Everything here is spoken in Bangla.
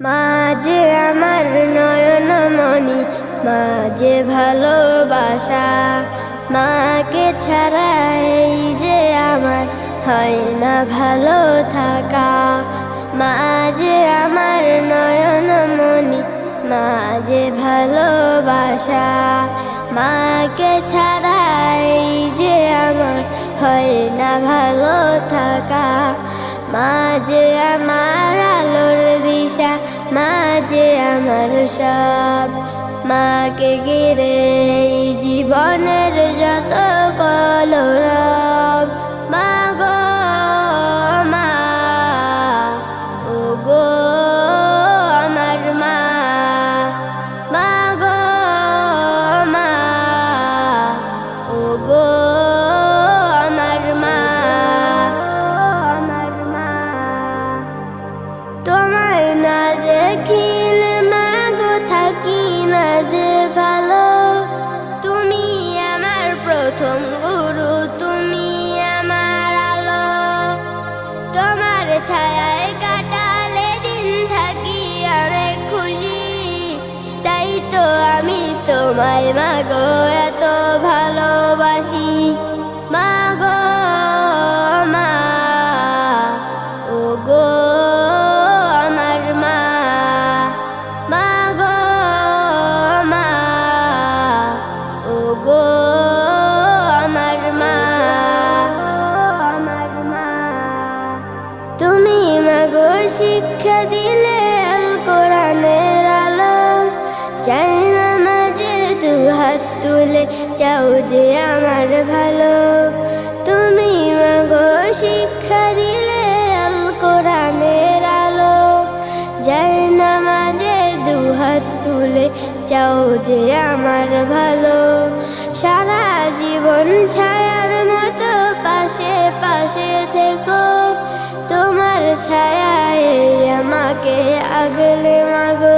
মাঝে আমার নয়নমণি মাঝে ভালোবাসা। মাকে ছাড়া এই যে আমার হয় না ভালো থাকা। মাঝে আমার নয়নমণি মাঝে ভালোবাসা। মাকে ছাড়া এই যে আমার হয় না ভালো থাকা। মাঝে আমার দিশা মাঝে আমার সব। মাকে গিরে জীবনের যত না মাগো থাকি না যে ভালো। তুমি আমার প্রথম গুরু, তুমি আমার আলো। তোমার ছায়ায় কাটালে দিন থাকি অনেক খুশি। তাই তো আমি তোমায় মাগো, এত ভালোবাসি। গো আমার মা। তুমি মাগো শিক্ষা দিলে কোরআনের আলো। চাই না মাঝে দু হাত তুলে চাও যে আমার ভালো। তুমি মাগো শিক্ষা দিলে হাত যাও যে আমার ভালো। সারা জীবন ছায়ার মতো পাশে পাশে থেকো। তোমার ছায়ায় আমাকে আগলে মাগো।